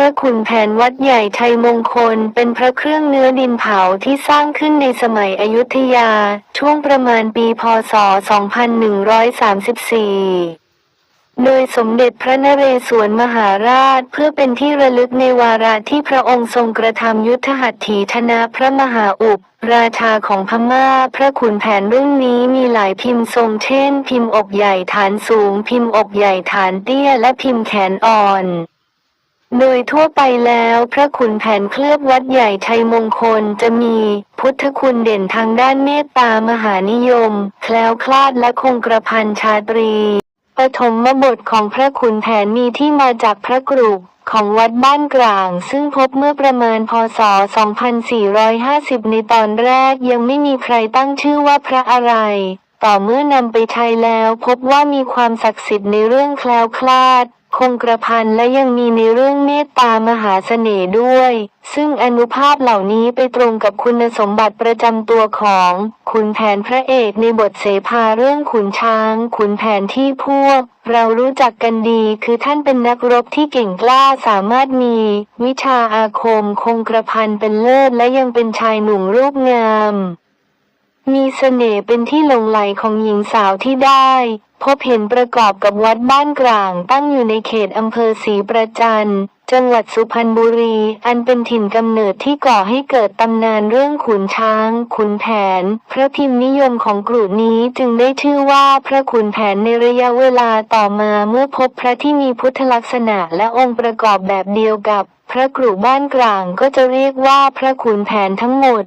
ระขุนแผนวัดใหญ่ชัยมงคล เป็นพระเครื่องเนื้อดินเผาที่สร้างขึ้นในสมัยอยุธยา ช่วงประมาณปีพศ 2134โดยสมเด็จพระนเรศวรมหาราชเพื่อเป็นที่ระลึกในวาระที่พระองค์ทรงกระทำยุทธหัตถีชนะพระมหาอุปราชาของพม่า พระขุนแผนรุ่นนี้มีหลายพิมพ์ทรงเช่น พิมพ์อกใหญ่ฐานสูง พิมพ์อกใหญ่ฐานเตี้ยและพิมพ์แขนอ่อน โดยทั่วไปแล้วพระขุนแผนเคลือบวัดใหญ่ชัยมงคลจะมี พุทธคุณเด่นทางด้านเมตตามหานิยม แคล้วคลาดและคงกระพันชาตรีปฐมบทของพระขุนแผนมีที่มาจากพระกรุของวัดบ้านกลาง ซึ่งพบเมื่อประมาณพศ 2450 ในตอนแรกยังไม่มีใครตั้งชื่อว่าพระอะไร ต่อเมื่อนำไปใช้แล้วพบว่ามีความศักดิ์สิทธิ์ในเรื่องแคล้วคลาด คงกระพันและยังมีในเรื่องเมตตามหาเสน่ห์ด้วย ซึ่งอนุภาพเหล่านี้ไปตรงกับคุณสมบัติประจำตัวของขุนแผนพระเอกในบทเสภาเรื่องขุนช้าง ขุนแผนที่พวก เรารู้จักกันดีคือท่านเป็นนักรบที่เก่งกล้าสามารถมี วิชาอาคมคงกระพันเป็นเลิศและยังเป็นชายหนุ่มรูปงามมีเสน่ห์เป็นที่หลงไหลของหญิงสาวที่ได้ พบเห็นประกอบกับวัดบ้านกลางตั้งอยู่ในเขตอำเภอศรีประจันจังหวัดสุพรรณบุรี อันเป็นถิ่นกำเนิดที่ก่อให้เกิดตำนานเรื่องขุนช้าง ขุนแผน พระพิมพ์นิยมของกลุ่นี้จึงได้ชื่อว่าพระขุนแผนในระยะเวลาต่อมาเมื่อพบพระที่มีพุทธลักษณะและองค์ประกอบแบบเดียวกับ พระกรุบ้านกลางก็จะเรียกว่าพระขุนแผนทั้งหมด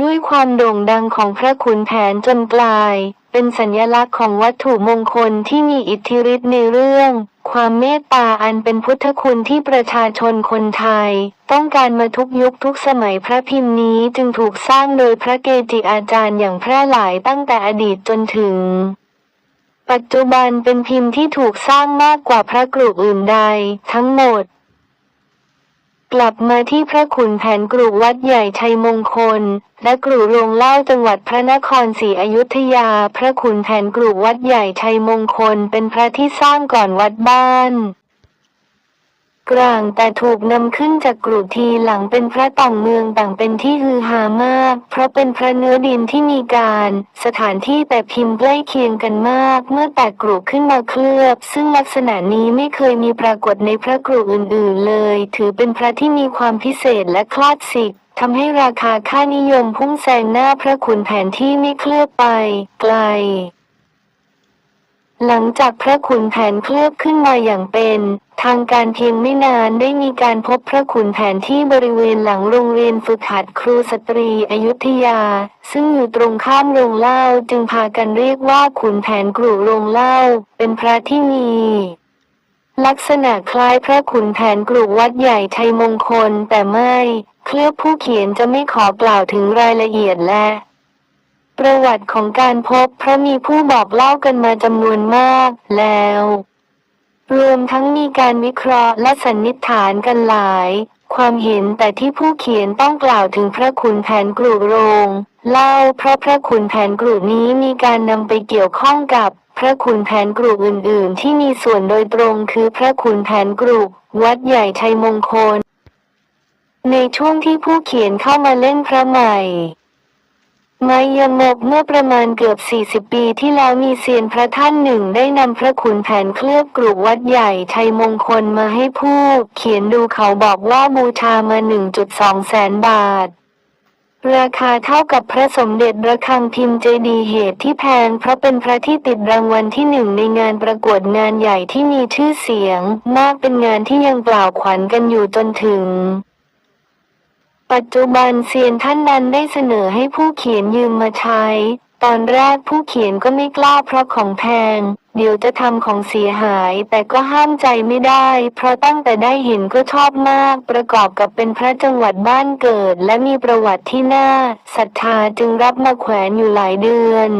ด้วยความโด่งดังของพระขุนแผนจนกลาย เป็นสัญลักษณ์ของวัตถุมงคลที่มีอิทธิฤทธิ์ในเรื่อง ความเมตตาอันเป็นพุทธคุณที่ประชาชนคนไทย ต้องการมาทุกยุคทุกสมัยพระพิมพ์นี้จึงถูกสร้างโดยพระเกจิอาจารย์อย่างแพร่หลายตั้งแต่อดีตจนถึง ปัจจุบันเป็นพิมพ์ที่ถูกสร้างมากกว่าพระกรุอื่นใด ทั้งหมด กลับมาที่พระขุนแผนกรุวัดใหญ่ชัยมงคล และกรุโรงเล่าจังหวัดพระนครศรีอยุธยา พระขุนแผนกรุวัดใหญ่ชัยมงคล เป็นพระที่สร้างก่อนวัดบ้าน กลางแต่ถูกนำขึ้นจากกรุทีหลังเป็นพระต่างเมืองต่างเป็นที่ฮือฮามาก เพราะเป็นพระเนื้อดินที่มีการ สถานที่แต่พิมพ์ใกล้เคียงกันมาก เมื่อแตกกรุขึ้นมาเคลือบ ซึ่งลักษณะนี้ไม่เคยมีปรากฏในพระกรุอื่น ๆ เลย ถือเป็นพระที่มีความพิเศษและคลาสสิกทำให้ราคาค่านิยมพุ่งแซงหน้าพระขุนแผนที่ไม่เคลือบไป ไกล หลังจากพระขุนแผนเคลือบขึ้นมาอย่างเป็น ทางการเพียงไม่นานได้มีการพบพระขุนแผนที่บริเวณหลังโรงเรียนฝึกหัดครูสตรีอยุธยา ซึ่งอยู่ตรงข้ามโรงเล่าจึงพากันเรียกว่าขุนแผนกรุโรงเล่า เป็นพระที่มีลักษณะคล้ายพระขุนแผนกรุวัดใหญ่ชัยมงคลแต่ไม่ เคลือบผู้เขียนจะไม่ขอกล่าวถึงรายละเอียดและ ประวัติของการพบพระมีผู้บอกเล่ากันมาจำนวนมากแล้ว รวมทั้งมีการวิเคราะห์และสันนิษฐานกันหลาย ความเห็นแต่ที่ผู้เขียนต้องกล่าวถึงพระขุนแผนกรุโรง เล่าเพราะพระขุนแผนกรุนี้มีการนำไปเกี่ยวข้องกับพระขุนแผนกรุอื่น ๆ ที่มีส่วนโดยตรงคือพระขุนแผนกรุวัดใหญ่ชัยมงคล ในช่วงที่ผู้เขียนเข้ามาเล่นพระใหม่ ไมยมกเมื่อประมาณเกือบ 40 ปีที่แล้วมีเซียนพระท่านหนึ่งได้นำพระขุนแผนเคลือบกรุวัดใหญ่ชัยมงคลมาให้ผู้เขียนดูเขาบอกว่าบูชามา 1.2 แสนบาท ราคาเท่ากับพระสมเด็จระฆังพิมพ์เจดีเหตุที่แพงเพราะเป็นพระที่ติดรางวัลที่หนึ่งในงานประกวดงานใหญ่ที่มีชื่อเสียง มากเป็นงานที่ยังกล่าวขวัญกันอยู่จนถึง ปัจจุบันเซียนท่านนั้นได้เสนอให้ผู้เขียนยืมมาใช้ ตอนแรกผู้เขียนก็ไม่กล้าเพราะของแพง เดี๋ยวจะทำของเสียหาย แต่ก็ห้ามใจไม่ได้ เพราะตั้งแต่ได้เห็นก็ชอบมาก ประกอบกับเป็นพระจังหวัดบ้านเกิด และมีประวัติที่น่าศรัทธาจึงรับมาแขวนอยู่หลายเดือน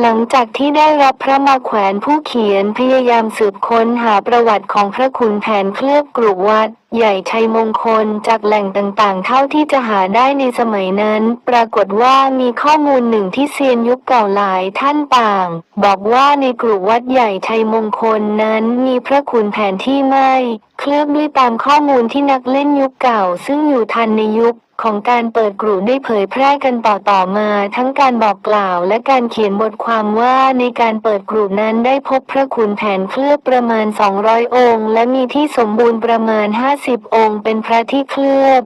หลังจากที่ได้รับพระมาแขวนผู้เขียนพยายามสืบค้นหาประวัติของพระขุนแผนเคลือบกรุวัด ใหญ่ชัยมงคลจากแหล่งต่างๆ เท่าที่จะหาได้ในสมัยนั้น ปรากฏว่ามีข้อมูลหนึ่งที่เซียนยุคเก่าหลายท่านต่าง บอกว่าในกรุวัดใหญ่ชัยมงคลนั้นมีพระขุนแผนที่ไม่ เคลือบด้วยตามข้อมูลที่นักเล่นยุคเก่า ซึ่งอยู่ทันในยุคของการเปิดกลุ่มได้เผยแพร่กันต่อๆมา ทั้งการบอกกล่าวและการเขียนบทความว่าในการเปิดกลุ่มนั้นได้พบพระขุนแผนเคลือบประมาณ 200 องค์ และมีที่สมบูรณ์ประมาณ 50สิบองค์เป็นพระที่เคลือบ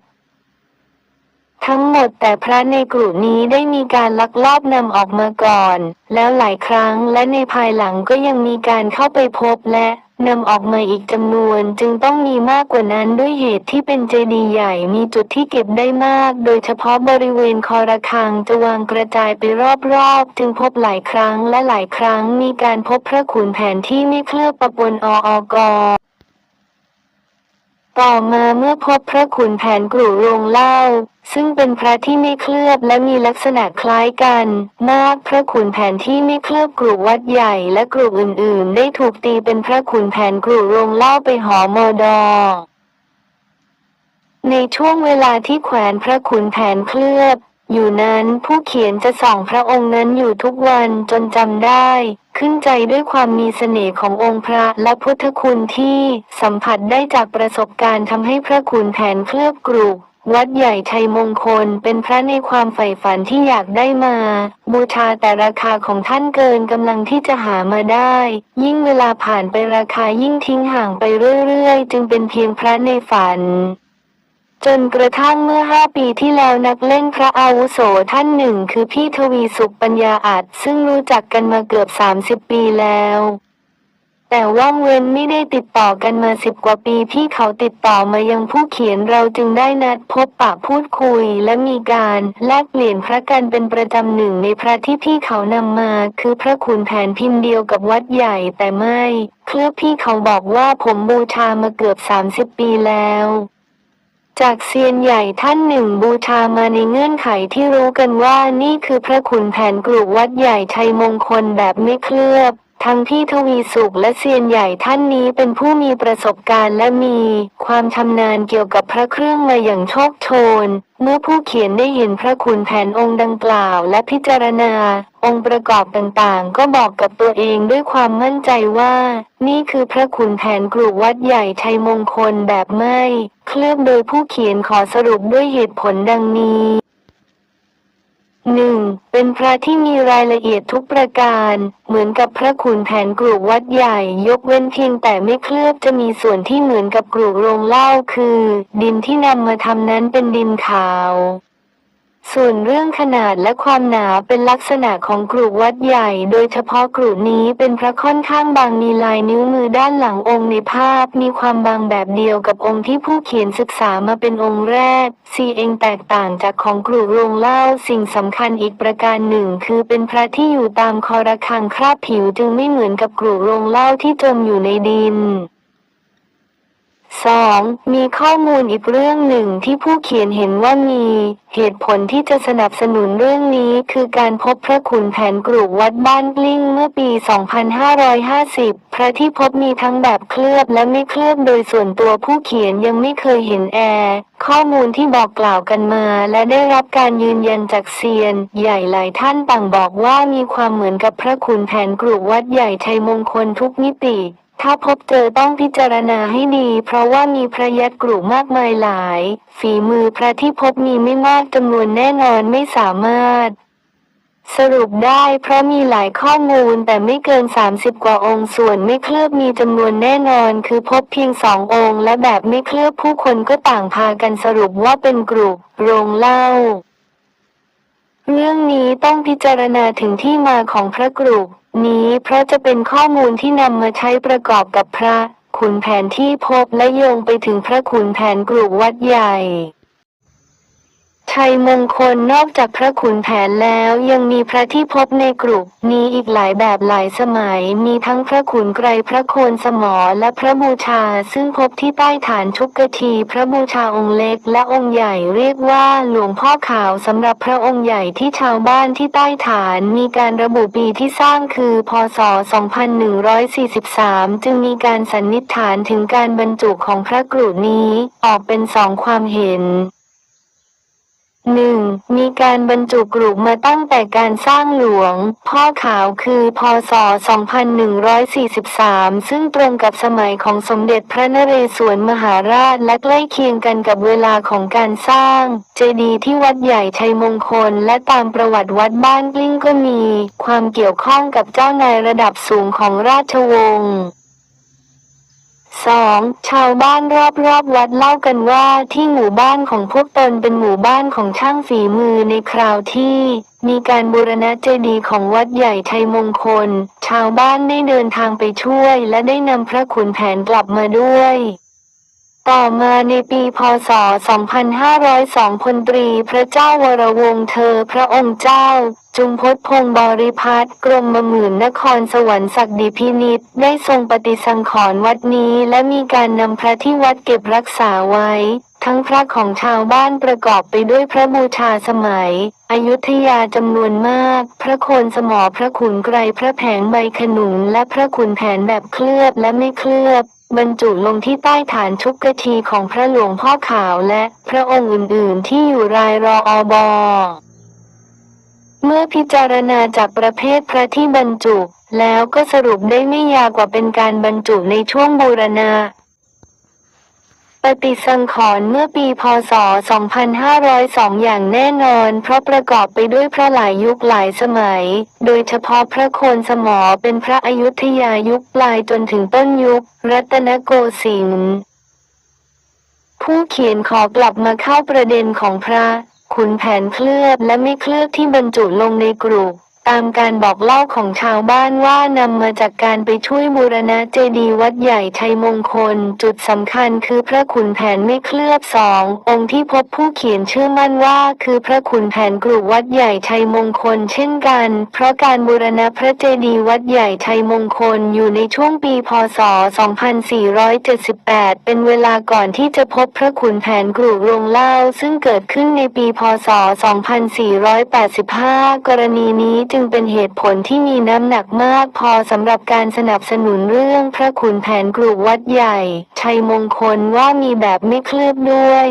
ทั้งหมดแต่พระในกลุ่มนี้ได้มีการลักลอบนำออกมาก่อน แล้วหลายครั้งและในภายหลังก็ยังมีการเข้าไปพบและนำออกมาอีกจำนวนจึงต้องมีมากกว่านั้นด้วยเหตุที่เป็นเจดีย์ใหญ่มีจุดที่เก็บได้มาก โดยเฉพาะบริเวณคอระฆังจะวางกระจายไปรอบๆ จึงพบหลายครั้งและหลายครั้งมีการพบพระขุนแผนที่ไม่เคลือบประปนออกอ ต่อมาเมื่อพบพระขุนแผนกรุโรงเหล้าซึ่งเป็นพระที่ไม่เคลือบและมีลักษณะคล้ายกันมากพระขุนแผนที่ไม่เคลือบกรุวัดใหญ่และกรุอื่นๆ ได้ถูกตีเป็นพระขุนแผนกรุโรงเหล้าไปหอมอดอในช่วงเวลาที่แขวนพระขุนแผนเคลือบ อยู่นั้นผู้เขียนจะส่องพระองค์นั้นอยู่ทุกวันจนจำได้ ขึ้นใจด้วยความมีเสน่ห์ขององค์พระและพุทธคุณที่สัมผัสได้จากประสบการณ์ทำให้พระขุนแผนเคลือบกรุวัดใหญ่ชัยมงคลเป็นพระในความใฝ่ฝันที่อยากได้มา บูชาแต่ราคาของท่านเกินกำลังที่จะหามาได้ ยิ่งเวลาผ่านไปราคายิ่งทิ้งห่างไปเรื่อยๆ จึงเป็นเพียงพระในฝัน จนกระทั่งเมื่อห้าปีที่แล้วนักเล่นพระอาวุโสท่านหนึ่งคือพี่ทวีสุขปัญญาอาจซึ่งรู้จักกันมาเกือบ 30 ปีแล้ว แต่ว่างเว้นไม่ได้ติดต่อกันมาสิบกว่าปีพี่เขาติดต่อมายังผู้เขียนเราจึงได้นัดพบปะพูดคุย และมีการแลกเปลี่ยนพระกันเป็นประจำหนึ่งในพระที่พี่เขานำมา คือพระขุนแผนพิมพ์เดียวกับวัดใหญ่แต่ไม่เคลือบพี่เขาบอกว่าผมบูชามาเกือบ 30 ปีแล้ว จากเซียนใหญ่ท่านหนึ่งบูชามาในเงื่อนไขที่รู้กันว่านี่คือพระขุนแผนกรุวัดใหญ่ชัยมงคลแบบไม่เคลือบ ทั้งพี่ทวีสุขและเซียนใหญ่ท่านนี้เป็นผู้มีประสบการณ์และมีความชำนาญเกี่ยวกับพระเครื่องมาอย่างโชคโชน เมื่อผู้เขียนได้เห็นพระขุนแผนองค์ดังกล่าว และพิจารณา องค์ประกอบต่างๆ ก็บอกกับตัวเองด้วยความมั่นใจว่า นี่คือพระขุนแผนกรุวัดใหญ่ชัยมงคลแบบไม่ เคลือบโดยผู้เขียนขอสรุปด้วยเหตุผลดังนี้ หนึ่งเป็นพระที่มีรายละเอียดทุกประการ เหมือนกับพระขุนแผนกรุวัดใหญ่ ยกเว้นเพียงแต่ไม่เคลือบจะมีส่วนที่เหมือนกับกรุโรงเหล้าคือ ดินที่นำมาทำนั้นเป็นดินขาว ส่วนเรื่องขนาดและความหนาเป็นลักษณะของกรุวัดใหญ่ โดยเฉพาะกรุนี้เป็นพระค่อนข้างบางมีลายนิ้วมือด้านหลังองค์ในภาพ มีความบางแบบเดียวกับองค์ที่ผู้เขียนศึกษามาเป็นองค์แรกซีเองแตกต่างจากของกรุโรงเหล้าสิ่งสำคัญอีกประการหนึ่ง คือเป็นพระที่อยู่ตามคอระฆังคราบผิวจึงไม่เหมือนกับกรุโรงเหล้าที่จมอยู่ในดิน 2. มีข้อมูลอีกเรื่องหนึ่งที่ผู้เขียนเห็นว่ามีเหตุผลที่จะสนับสนุนเรื่องนี้คือการพบพระขุนแผนกรุวัดบ้านกลิ้งเมื่อปี 2550 พระที่พบมีทั้งแบบเคลือบและไม่เคลือบโดยส่วนตัวผู้เขียนยังไม่เคยเห็นแอร์ข้อมูลที่บอกกล่าวกันมา และได้รับการยืนยันจากเซียน ใหญ่หลายท่านต่างบอกว่ามีความเหมือนกับพระขุนแผนกรุวัดใหญ่ชัยมงคลทุกมิติ ถ้าพบเจอต้องพิจารณาให้ดี เพราะว่ามีพระยัดกลุ่มมากมายหลาย ฝีมือพระที่พบมีไม่มากจำนวนแน่นอนไม่สามารถ สรุปได้เพราะมีหลายข้อมูลแต่ไม่เกิน 30 กว่าองค์ส่วนไม่เคลือบมีจำนวนแน่นอน คือพบเพียงสององค์ และแบบไม่เคลือบผู้คนก็ต่างพากันสรุปว่าเป็นกลุ่มโรงเล้า เรื่องนี้ต้องพิจารณาถึงที่มาของพระกรุนี้เพราะจะเป็นข้อมูลที่นำมาใช้ประกอบกับพระขุนแผนที่พบและโยงไปถึงพระขุนแผนกรุวัดใหญ่ ชัยมงคลนอกจากพระขุนแผนแล้วยังมีพระที่พบในกรุนี้อีกหลายแบบหลายสมัย มีทั้งพระขุนไกรพระโคนสมอและพระบูชา ซึ่งพบที่ใต้ฐานชุกกะที พระบูชาองค์เล็กและองค์ใหญ่เรียกว่าหลวงพ่อขาวสำหรับพระองค์ใหญ่ที่ชาวบ้านที่ใต้ฐานมีการระบุปีที่สร้างคือ พศ 2143 จึงมีการสันนิษฐานถึงการบรรจุของพระกรุนี้ออกเป็นสองความเห็น หนึ่งมีการบรรจุกรุมาตั้งแต่การสร้างหลวง พ่อขาวคือพศ 2143 ซึ่งตรงกับสมัยของสมเด็จพระนเรศวรมหาราชและใกล้เคียงกันกับเวลาของการสร้าง เจดีย์ที่วัดใหญ่ชัยมงคล และตามประวัติวัดบ้านกลิ้งก็มี ความเกี่ยวข้องกับเจ้านายระดับสูงของราชวงศ์ 2. ชาวบ้านรอบๆวัดเล่ากันว่าที่หมู่บ้านของพวกตนเป็นหมู่บ้านของช่างฝีมือในคราวที่ มีการบูรณะเจดีย์ของวัดใหญ่ไทยมงคล ชาวบ้านได้เดินทางไปช่วยและได้นำพระขุนแผนกลับมาด้วย ต่อมาในปีพศ 2502 พลตรีพระเจ้าวรวงศ์เธอพระองค์เจ้า จุมพศพงบริพัตรกรมมหมื่นนครสวรรค์ศักดิพินิษได้ทรงปฏิสังขรณ์วัดนี้และมีการนำพระที่วัดเก็บรักษาไว้ ทั้งพระของชาวบ้านประกอบไปด้วยพระบูชาสมัย อยุธยาจำนวนมาก พระโคนสมอพระขุนไกรพระแผงใบขนุนและพระขุนแผนแบบเคลือบและไม่เคลือบ บรรจุลงที่ใต้ฐานชุกกะทีของพระหลวงพ่อขาวและพระองค์อื่นๆ ที่อยู่รายรออบอเมื่อพิจารณาจากประเภทพระที่บรรจุ แล้วก็สรุปได้ไม่ยากกว่าเป็นการบรรจุในช่วงบูรณา ฏิสังขรณ์เมื่อปีพศ 2502 อย่างแน่นอน เพราะประกอบไปด้วยพระหลายยุคหลายสมัย โดยเฉพาะพระโคนสมอเป็นพระอยุธยายุคปลายจนถึงต้นยุค รัตนโกสินทร์ผู้เขียนขอกลับมาเข้าประเด็นของพระขุนแผนเคลือบและไม่เคลือบที่บรรจุลงในกรุ ตามการบอกเล่าของชาวบ้านว่านำมาจากการไปช่วยบูรณะเจดีย์วัดใหญ่ชัยมงคล จุดสำคัญคือพระขุนแผนไม่เคลือบสององค์ที่พบผู้เขียนเชื่อมั่นว่าคือพระขุนแผนกรุวัดใหญ่ชัยมงคลเช่นกัน เพราะการบูรณะพระเจดีย์วัดใหญ่ชัยมงคลอยู่ในช่วงปีพศ 2478 เป็นเวลาก่อนที่จะพบพระขุนแผนกรุโรงเล่า ซึ่งเกิดขึ้นในปีพศ 2485 กรณีนี้จึงึงเป็นเหตุผลที่มีน้ำหนักมากพอสำหรับการสนับสนุนเรื่องพระขุนแผนกรุวัดใหญ่ ชัยมงคลว่ามีแบบไม่เคลือบด้วย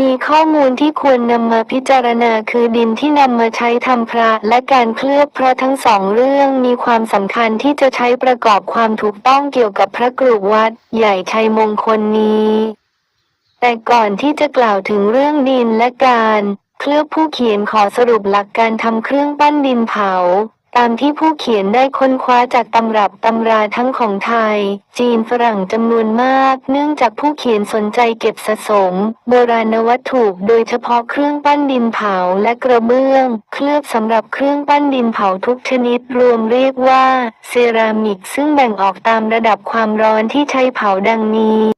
มีข้อมูลที่ควรนำมาพิจารณาคือดินที่นำมาใช้ทำพระและการเคลือบเพราะทั้งสองเรื่องมีความสำคัญที่จะใช้ประกอบความถูกต้องเกี่ยวกับพระกรุวัดใหญ่ชัยมงคลนี้ แต่ก่อนที่จะกล่าวถึงเรื่องดินและการ เคลือบผู้เขียนขอสรุปหลักการทำเครื่องปั้นดินเผา ตามที่ผู้เขียนได้ค้นคว้าจากตำรับตำราทั้งของไทย จีนฝรั่งจำนวนมาก เนื่องจากผู้เขียนสนใจเก็บสะสม โบราณวัตถุโดยเฉพาะเครื่องปั้นดินเผาและกระเบื้อง เคลือบสำหรับเครื่องปั้นดินเผาทุกชนิดรวมเรียกว่า เซรามิกซึ่งแบ่งออกตามระดับความร้อนที่ใช้เผาดังนี้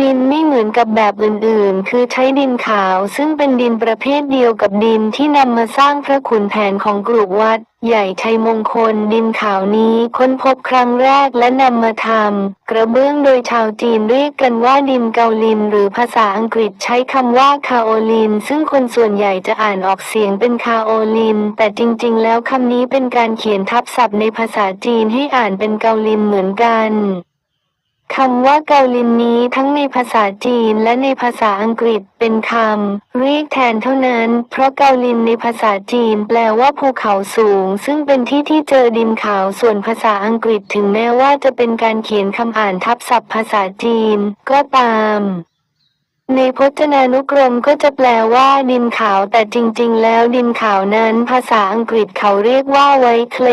ดินไม่เหมือนกับแบบอื่นๆ คือใช้ดินขาวซึ่งเป็นดินประเภทเดียวกับดินที่นำมาสร้างพระขุนแผนของกรุวัด ใหญ่ชัยมงคลดินขาวนี้ค้นพบครั้งแรกและนำมาทำกระเบื้องโดยชาวจีนเรียกกันว่าดินเกาลิน หรือภาษาอังกฤษใช้คำว่าคาโอลิน ซึ่งคนส่วนใหญ่จะอ่านออกเสียงเป็นคาโอลิน แต่จริงๆ แล้วคำนี้เป็นการเขียนทับศัพท์ในภาษาจีนให้อ่านเป็นเกาลินเหมือนกัน คำว่าเกาลินนี้ทั้งในภาษาจีนและในภาษาอังกฤษเป็นคำเรียกแทนเท่านั้น เพราะเกาลินในภาษาจีนแปลว่าภูเขาสูง ซึ่งเป็นที่ที่เจอดินขาวส่วนภาษาอังกฤษถึงแม้ว่าจะเป็นการเขียนคำอ่านทับศัพท์ภาษาจีน ก็ตามในพจนานุกรมก็จะแปลว่าดินขาวแต่จริง ๆ แล้วดินขาวนั้น ภาษาอังกฤษเขาเรียกว่าไวท์เคล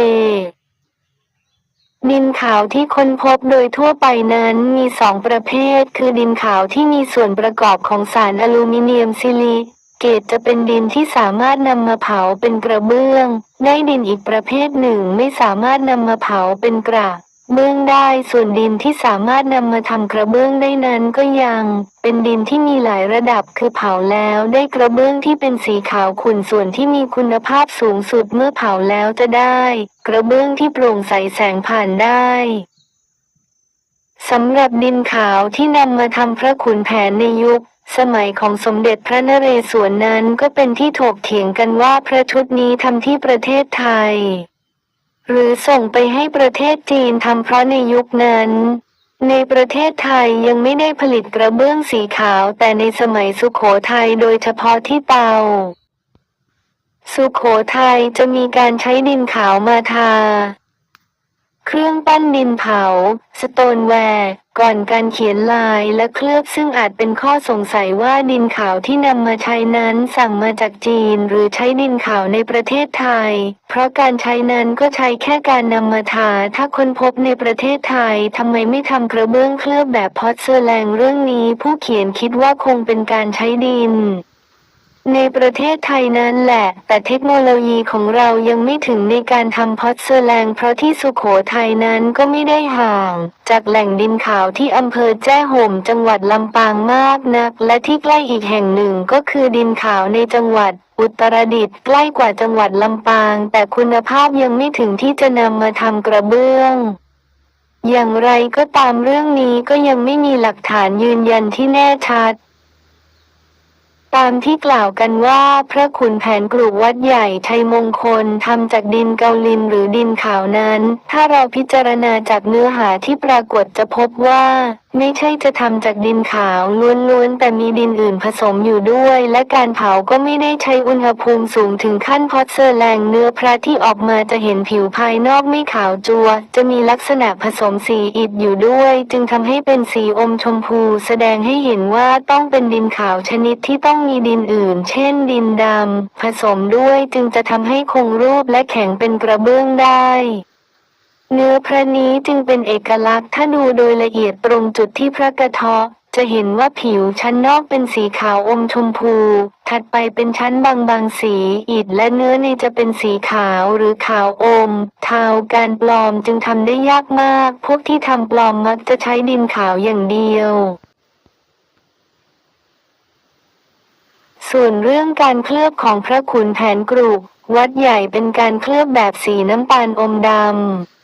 ดินขาวที่ค้นพบโดยทั่วไปนั้นมีสองประเภท คือดินขาวที่มีส่วนประกอบของสารอลูมิเนียมซิลิเกตจะเป็นดินที่สามารถนำมาเผาเป็นกระเบื้อง ได้ดินอีกประเภทหนึ่งไม่สามารถนำมาเผาเป็นกระ เบื้องได้ส่วนดินที่สามารถนำมาทำกระเบื้องได้นั้นก็ยัง เป็นดินที่มีหลายระดับคือเผาแล้วได้กระเบื้องที่เป็นสีขาวขุ่นส่วนที่มีคุณภาพสูงสุดเมื่อเผาแล้วจะได้ กระเบื้องที่โปร่งใสแสงผ่านได้สำหรับดินขาวที่นำมาทำพระขุนแผนในยุคสมัยของสมเด็จพระนเรศวรนั้นก็เป็นที่ถกเถียงกันว่าพระชุดนี้ทำที่ประเทศไทย หรือส่งไปให้ประเทศจีนทำเพราะในยุคนั้น ในประเทศไทยยังไม่ได้ผลิตกระเบื้องสีขาวแต่ในสมัยสุขโขทัยโดยเฉพาะที่เตา สุขโขทัยจะมีการใช้ดินขาวมาทา เครื่องปั้นดินเผา สโตนแวร์ ก่อนการเขียนลายและเคลือบซึ่งอาจเป็นข้อสงสัยว่าดินขาวที่นำมาใช้นั้นสั่งมาจากจีน หรือใช้ดินขาวในประเทศไทย เพราะการใช้นั้นก็ใช้แค่การนำมาทา ถ้าค้นพบในประเทศไทยทำไมไม่ทำกระเบื้องเคลือบแบบพอตเซอร์แลงเรื่องนี้ ผู้เขียนคิดว่าคงเป็นการใช้ดิน ในประเทศไทยนั้นแหละ แต่เทคโนโลยีของเรายังไม่ถึงในการทำพอตเซอร์แลงเพราะที่สุโขทัยนั้นก็ไม่ได้ห่าง จากแหล่งดินขาวที่อำเภอแจ้ห่มจังหวัดลำปางมากนัก และที่ใกล้อีกแห่งหนึ่งก็คือดินขาวในจังหวัดอุตรดิตถ์ใกล้กว่าจังหวัดลำปาง แต่คุณภาพยังไม่ถึงที่จะนำมาทำกระเบื้องอย่างไรก็ตามเรื่องนี้ก็ยังไม่มีหลักฐานยืนยันที่แน่ชัด ตามที่กล่าวกันว่าพระขุนแผนกรุวัดใหญ่ไทยมงคลทำจากดินเกาลินหรือดินขาวนั้น ถ้าเราพิจารณาจากเนื้อหาที่ปรากฏจะพบว่า ไม่ใช่จะทำจากดินขาวล้วนๆ แต่มีดินอื่นผสมอยู่ด้วย และการเผาก็ไม่ได้ใช้อุณหภูมิสูงถึงขั้นพอตเซอร์แรงเนื้อพระที่ออกมาจะเห็นผิวภายนอกไม่ขาวจัว จะมีลักษณะผสมสีอิฐอยู่ด้วย จึงทำให้เป็นสีอมชมพู แสดงให้เห็นว่าต้องเป็นดินขาวชนิดที่ต้องมีดินอื่น เช่น ดินดำผสมด้วยจึงจะทำให้คงรูปและแข็งเป็นกระเบื้องได้ เนื้อพระนี้จึงเป็นเอกลักษณ์ถ้าดูโดยละเอียดตรงจุดที่พระกระทาะจะเห็นว่าผิวชั้นนอกเป็นสีขาวอมชมพู ถัดไปเป็นชั้นบางบางๆสีอิฐและเนื้อในจะเป็นสีขาวหรือขาวอม เทาการปลอมจึงทำได้ยากมาก พวกที่ทำปลอมมักจะใช้ดินขาวอย่างเดียว ส่วนเรื่องการเคลือบของพระขุนแผนกรุวัดใหญ่เป็นการเคลือบแบบสีน้ำตาลอมดำ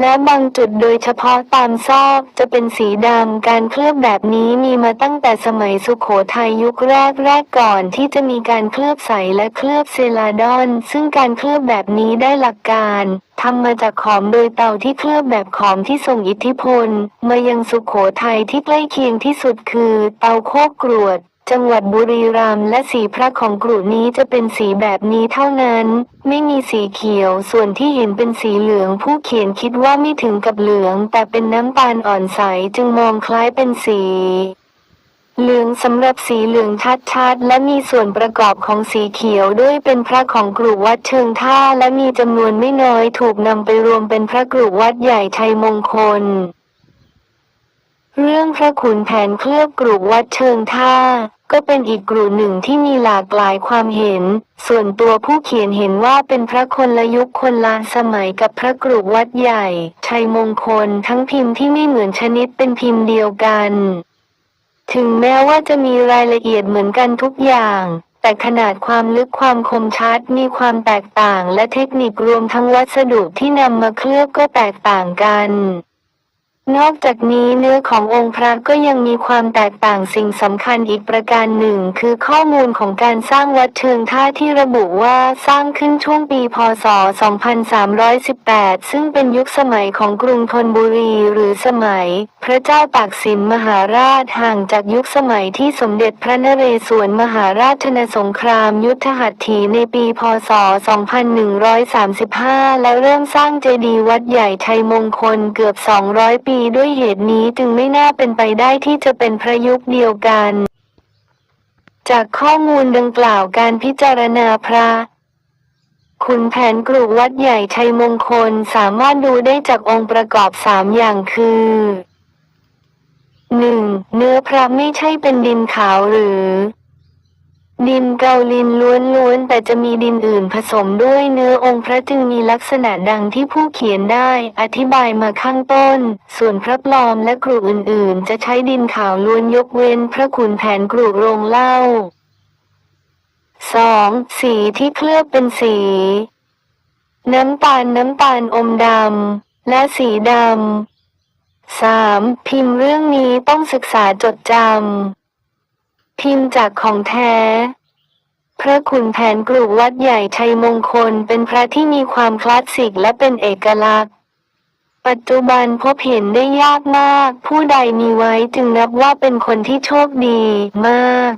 และบางจุดโดยเฉพาะตามซอกจะเป็นสีดำ การเคลือบแบบนี้มีมาตั้งแต่สมัยสุขโขทัยยุคแรกแรกก่อนที่จะมีการเคลือบใสและเคลือบเซลาดอน ซึ่งการเคลือบแบบนี้ได้หลักการทำมาจากขอมโดยเตาที่เคลือบแบบขอมที่ส่งอิทธิพล มายังสุขโขทัยที่ใกล้เคียงที่สุดคือ เตาโคกกรวดจังหวัดบุรีรัมย์และสีพระของกรุนี้จะเป็นสีแบบนี้เท่านั้น ไม่มีสีเขียว ส่วนที่เห็นเป็นสีเหลืองผู้เขียนคิดว่าไม่ถึงกับเหลือง แต่เป็นน้ำตาลอ่อนใสจึงมองคล้ายเป็นสีเหลืองสำหรับสีเหลืองชัดๆและมีส่วนประกอบของสีเขียวด้วยเป็นพระของกรุวัดเชิงท่าและมีจำนวนไม่น้อยถูกนำไปรวมเป็นพระกรุวัดใหญ่ชัยมงคล เรื่องพระขุนแผนเคลือบกรุวัดเชิงท่า ก็เป็นอีกกรุหนึ่งที่มีหลากหลายความเห็น ส่วนตัวผู้เขียนเห็นว่าเป็นพระคนละยุคคนละสมัยกับพระกรุวัดใหญ่ ชัยมงคลทั้งพิมพ์ที่ไม่เหมือนชนิดเป็นพิมพ์เดียวกัน ถึงแม้ว่าจะมีรายละเอียดเหมือนกันทุกอย่าง แต่ขนาดความลึกความคมชัดมีความแตกต่างและเทคนิครวมทั้งวัสดุที่นำมาเคลือบก็แตกต่างกัน นอกจากนี้เนื้อขององค์พระก็ยังมีความแตกต่างสิ่งสำคัญอีกประการหนึ่ง คือข้อมูลของการสร้างวัดเชิงท่าที่ระบุว่าสร้างขึ้นช่วงปีพศ 2318 ซึ่งเป็นยุคสมัยของกรุงธนบุรีหรือสมัย พระเจ้าตากสินมหาราชห่างจากยุคสมัยที่สมเด็จพระนเรศวรมหาราชนสงครามยุทธหัตถีในปีพศ 2135 และเริ่มสร้างเจดีย์วัดใหญ่ชัยมงคลเกือบ 200 ปีด้วยเหตุนี้จึงไม่น่าเป็นไปได้ที่จะเป็นพระยุคเดียวกัน จากข้อมูลดังกล่าวการพิจารณาพระขุนแผนกรุวัดใหญ่ชัยมงคลสามารถดูได้จากองค์ประกอบสามอย่างคือ 1. เนื้อพระไม่ใช่เป็นดินขาวหรือ ดินเกาลินล้วนๆแต่จะมีดินอื่นผสมด้วยเนื้อองค์พระจึงมีลักษณะดังที่ผู้เขียนได้ อธิบายมาข้างต้น ส่วนพระปลอมและกรุอื่นๆ จะใช้ดินขาวล้วนยกเว้นพระขุนแผนกรุโรงเล้า 2. สีที่เคลือบเป็นสี น้ำตาลน้ำตาลอมดำ และสีดำ 3. พิมพ์เรื่องนี้ต้องศึกษาจดจำ พิมพ์จากของแท้ พระคุณแผนกรุวัดใหญ่ชัยมงคลเป็นพระที่มีความคลาสสิกและเป็นเอกลักษณ์ ปัจจุบันพบเห็นได้ยากมาก ผู้ใดมีไว้จึงนับว่าเป็นคนที่โชคดีมาก